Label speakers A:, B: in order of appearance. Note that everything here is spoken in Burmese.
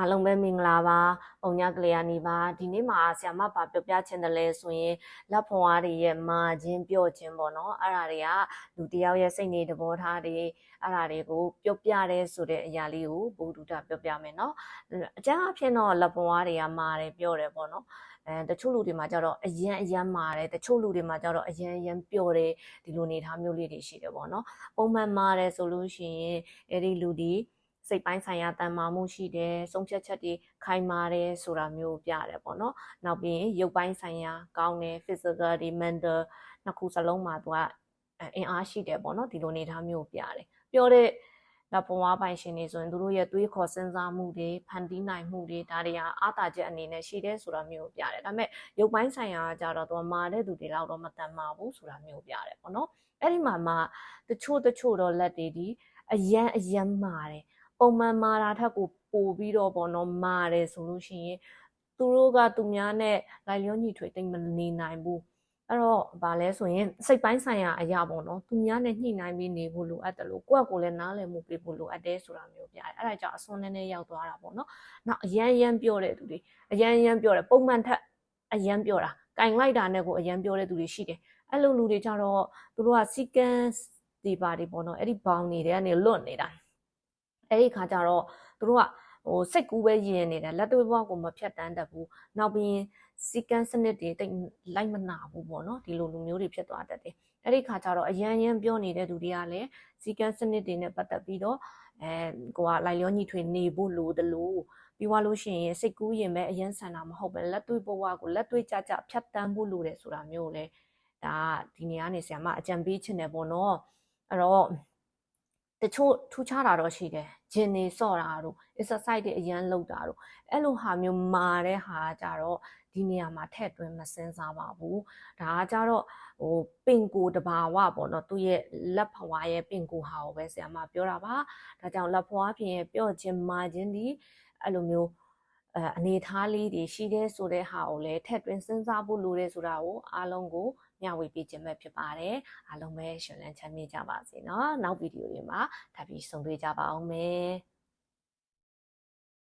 A: အားလုံးပဲမင်္ဂလာပါပုံညကလေးယာနီပါဒီနေ့မှာဆ iam မဘာပြောပြချင်တယ်လဲဆိုရင်လက်ဖွန်အားတွေရဲ့မာခြင်းပြော့ခြင်းပေါ့နော်အဲ့ဒါတွေကလူတစ်ယောက်ရဲ့စိတ်နေသဘောထားတွေအဲ့ဒါတွေကိုပြောပြတဲ့ဆိုတဲ့အရာလေးကိုဘူဒုတာပြောပြမယ်နော်အကျဉ်းအဖြစ်တော့လက်ဖွန်အားတွေကမာတယ်ပြောတယ်ပေါ့နော်အဲတချို့လူတွေမှာကျတော့အယံအယံမာတယ်တချို့လူတွေမှာကျတော့အယံအယံပျော်တယ်ဒီလိုနေထားမျိုးလေးတွေရှိတယ်ပေါ့နော်ပုံမှန်မာတယ်ဆိုလို့ရှိရင်အဲ့ဒီလူဒီ စိတ်ပိုင်းဆိုင်ရာတန်မာမှုရှိတယ်ဆုံးဖြတ်ချက်တွေခိုင်မာတယ်ဆိုတာမျိုးပြတယ်ပေါ့နော်နောက်ပြီးရင်ရုပ်ပိုင်းဆိုင်ရာကောင်းတယ် physical ဒီ mental နှစ်ခုစလုံးမှာသူကအင်အားရှိတယ်ပေါ့နော်ဒီလိုနေထားမျိုးပြတယ်ပြောတဲ့လက်ပွားပိုင်ရှင်တွေဆိုရင်သူတို့ရဲ့သွေးခေါ်စဉ်းစားမှုတွေဖန်တီးနိုင်မှုတွေဒါတွေကအားတာချက်အနေနဲ့ရှိတယ်ဆိုတာမျိုးပြတယ်ဒါပေမဲ့ရုပ်ပိုင်းဆိုင်ရာကြတော့သူမာတဲ့သူတွေလောက်တော့မတန်မာဘူးဆိုတာမျိုးပြတယ်ပေါ့နော်အဲ့ဒီမှာမှတချို့တချို့တော့လက်တွေဒီအယံအယံမာတယ် ပုံမှန်မာတာထက်ကိုပိုပြီးတော့ပေါ့နော်မာတယ်ဆိုလို့ရှိရင်သူတို့ကသူများနဲ့လိုက်လျောညီထွေတိတ်မနေနိုင်ဘူးအဲ့တော့ဗာလဲဆိုရင်စိတ်ပိုင်းဆိုင်ရာအရာပေါ့နော်သူများနဲ့ညှိနှိုင်းပြီးနေဖို့လိုအပ်တယ်လို့ကိုယ့်ကိုယ်လည်းနားလည်မှုပေးဖို့လိုအပ်တယ်ဆိုတာမျိုးပြတယ်အဲ့ဒါကြောင့်အစွန်းနည်းနည်းရောက်သွားတာပေါ့နော်နောက်အရန်ရန်ပြောတဲ့သူတွေအရန်ရန်ပြောတယ်ပုံမှန်ထက်အရန်ပြောတာကင်လိုက်တာနဲ့ကိုအရန်ပြောတဲ့သူတွေရှိတယ်အဲ့လိုလူတွေကြတော့သူတို့ကစီကန်းဒီပါတွေပေါ့နော်အဲ့ဒီဘောင်တွေထဲကနေလွတ်နေတာ အဲ့ဒီခါကျတော့သူတို့ကဟိုစိတ်ကူးပဲရင်နေတယ်လက်တွေဘဝကိုမဖြတ်တန်းတတ်ဘူးနောက်ပြီးရင်စီကန်းစနစ်တွေတိတ်လိုက်မနာဘူးပေါ့နော်ဒီလိုလူမျိုးတွေဖြစ်သွားတတ်တယ်အဲ့ဒီခါကျတော့အရန်ရန်ပြောနေတဲ့သူတွေကလည်းစီကန်းစနစ်တွေနဲ့ပတ်သက်ပြီးတော့အဲကိုကလိုက်လျောညီထွေနေဖို့လိုတယ်လို့ပြီးသွားလို့ရှိရင်စိတ်ကူးရင်ပဲအရန်ဆန်တာမဟုတ်ပဲလက်တွေဘဝကိုလက်တွေကြကြဖြတ်တန်းဖို့လိုတယ်ဆိုတာမျိုးလေဒါဒီနေရာနေဆရာမအကြံပေးချင်တယ်ပေါ့နော်အဲ့တော့ တချို့ထူးခြားတာတော့ရှိတယ်ဂျင်နေစော့တာတို့ exercise တွေအရန်လုပ်တာတို့အဲ့လိုဟာမျိုးမာတဲ့ဟာကြတော့ဒီနေရာမှာထည့်သွင်းမစင်စားပါဘူးဒါကကြတော့ဟိုပင်ကိုတဘာဝပေါ့နော်သူ့ရဲ့လက်ဖွာရဲ့ပင်ကိုဟာကိုပဲဆရာမပြောတာပါဒါကြောင့်လက်ဖွာပြင်ရဲ့ပြော့ခြင်းမာခြင်းဒီအဲ့လိုမျိုးအဲအနေထားလေးတွေရှိတဲ့ဆိုတဲ့ဟာကိုလည်းထည့်သွင်းစဉ်းစားဖို့လိုတယ်ဆိုတာကိုအားလုံးကို မျှဝေပေးခြင်းပဲဖြစ်ပါတယ်အားလုံးပဲရှင်လန်းချမ်းမြေ့ကြပါစေနော်နောက်ဗီဒီယိုတွေမှာထပ်ပြီးဆုံတွေ့ကြပါအောင်မယ်